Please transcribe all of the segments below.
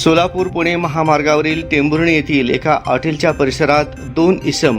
सोलापूर पुणे महामार्गावरील टेंभुर्णी येथील एका हॉटेलच्या परिसरात दोन इसम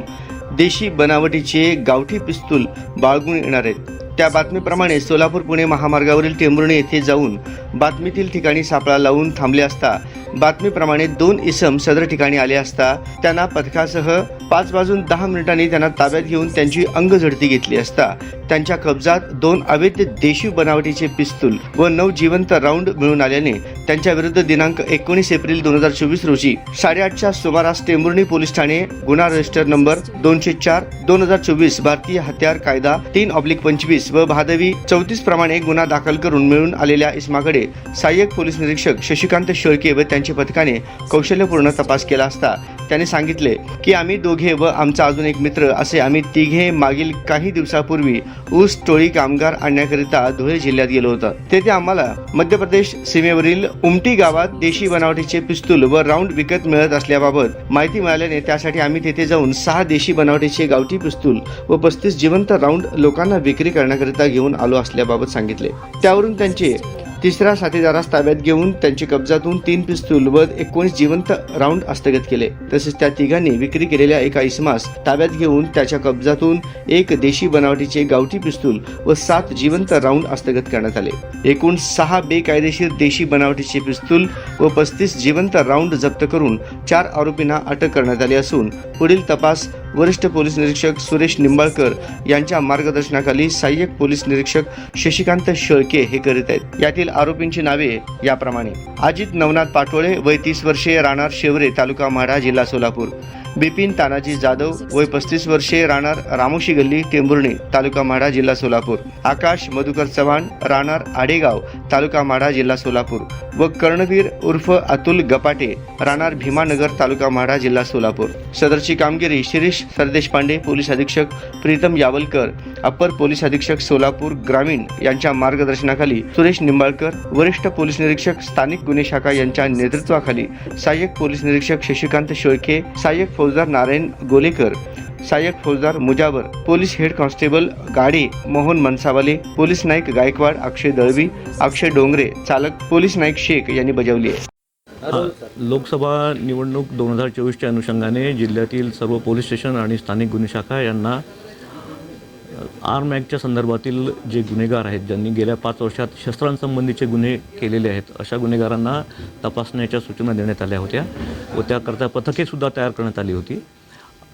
देशी बनावटीचे गावठी पिस्तूल बाळगून येणार आहेत. त्या बातमीप्रमाणे सोलापूर पुणे महामार्गावरील टेंभुर्णी येथे जाऊन बातमीतील ठिकाणी सापळा लावून थांबले असता बातमीप्रमाणे दोन इसम सदर ठिकाणी आले असता त्यांना पथकासह पाच वाजून दहा मिनिटांनी त्यांना ताब्यात घेऊन त्यांची अंगझडती घेतली असता त्यांच्या कब्जात दोन अवैध देशी बनावटीचे पिस्तूल व नऊ जिवंत राऊंड मिळून आल्याने त्यांच्या विरुद्ध दिनांक एकोणीस एप्रिल दोन हजार चोवीस रोजी साडेआठच्या सुमारास टेंभुर्णी पोलीस ठाणे गुन्हा रजिस्टर नंबर दोनशे चार दोन हजार चोवीस भारतीय हत्यार कायदा तीन ऑब्लिक पंचवीस व भादवी चौतीस प्रमाणे गुन्हा दाखल करून मिळून आलेल्या इस्माकडे सहाय्यक पोलीस निरीक्षक शशिकांत शेळके व त्यांच्या पथकाने कौशल्यपूर्ण तपास केला असता त्याने सांगितले की आम्ही दोघे व आमचा अजून एक मित्र असे आम्ही तिघे मागील काही दिवसापूर्वी ऊस टोळी कामगार आणण्याकरिता धुळे जिल्ह्यात गेलो होतो. तेथे आम्हाला मध्य प्रदेश सीमेवरील उमटी गावात देशी बनावटीचे पिस्तूल व राऊंड विकत मिळत असल्याबाबत माहिती मिळाल्याने त्यासाठी आम्ही तेथे जाऊन सहा देशी बनावटीचे गावठी पिस्तूल व पस्तीस जिवंत राऊंड लोकांना विक्री करण्याकरिता घेऊन आलो असल्याबाबत सांगितले. त्यावरून त्यांचे तिसऱ्या साथीदारास ताब्यात घेऊन त्यांच्या कब्जातून तीन पिस्तूल व एकोणीस जिवंत राऊंड हस्तगत केले. तसेच त्या तिघांनी विक्री केलेल्या एका इसमास ताब्यात घेऊन त्याच्या कब्जातून एक देशी बनावटीचे गावठी पिस्तूल व सात जिवंत राऊंड हस्तगत करण्यात आले. एकूण सहा बेकायदेशीर देशी बनावटीचे पिस्तूल व पस्तीस जिवंत राऊंड जप्त करून चार आरोपींना अटक करण्यात आली असून पुढील तपास वरिष्ठ पोलीस निरीक्षक सुरेश निंबाळकर यांच्या मार्गदर्शनाखाली सहाय्यक पोलीस निरीक्षक शशिकांत शेळके हे करीत आहेत. यातील आरोपींची नावे याप्रमाणे. अजित नवनाथ पाटोळे वय तीस वर्षे राहणार शेवरे तालुका माढा जिल्हा सोलापूर. बिपिन तानाजी जाधव वय पस्तीस वर्षे राहणार रामोशी गल्ली टेंभुर्णी तालुका माढा जिल्हा सोलापूर. आकाश मधुकर चव्हाण राहणार आडेगाव तालुका माढा जिल्हा सोलापूर. व कर्णवीर उर्फ अतुल गपाटे राहणार भीमानगर तालुका माढा जिल्हा सोलापूर. सदरची कामगिरी शिरीष सरदेश पांडे पोलीस अधीक्षक प्रीतम यावलकर अप्पर पोलीस अधीक्षक सोलापूर ग्रामीण यांच्या मार्गदर्शनाखाली सुरेश निंबाळकर वरिष्ठ पोलीस निरीक्षक स्थानिक गुन्हे शाखा यांच्या नेतृत्वाखाली सहाय्यक पोलीस निरीक्षक शशिकांत शेळके सहाय्यक फौजदार नारायण गोलेकर सहाय्यक फौजदार Mujawar police head constable Gade Mohan Mansawale police Naik Gaikwad Akshay Dalvi Akshay Dongre चालक पोलीस नाईक शेख यांनी बजावली आहे. लोकसभा निवडणूक दोन हजार चोवीसच्या अनुषंगाने जिल्ह्यातील सर्व पोलीस स्टेशन आणि स्थानिक गुन्हे शाखा यांना आर्म ॲक्टच्या संदर्भातील जे गुन्हेगार आहेत ज्यांनी गेल्या पाच वर्षात शस्त्रांसंबंधीचे गुन्हे केलेले आहेत अशा गुन्हेगारांना तपासण्याच्या सूचना देण्यात आल्या होत्या व त्याकरता पथकेसुद्धा तयार करण्यात आली होती.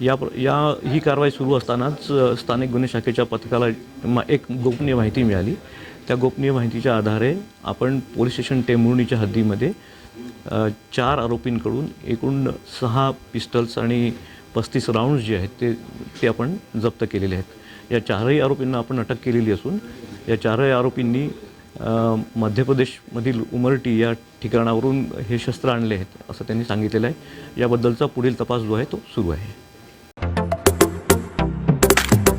या प्र- या ही कारवाई सुरू असतानाच स्थानिक गुन्हे शाखेच्या पथकाला मा- एक गोपनीय माहिती मिळाली. त्या गोपनीय माहितीच्या आधारे आपण पोलीस स्टेशन टेंभुर्णीच्या हद्दीमध्ये चार आरोपींकडून एकूण सहा पिस्टल्स आणि पस्तीस राऊंड्स जे आहेत ते ते आपण जप्त केलेले आहेत. या चारही आरोपींना आपण अटक केलेली असून या चारही आरोपींनी मध्य प्रदेशमधील उमरटी या ठिकाणावरून हे शस्त्र आणले आहेत असं त्यांनी सांगितलेलं आहे. याबद्दलचा पुढील तपास जो आहे तो सुरू आहे.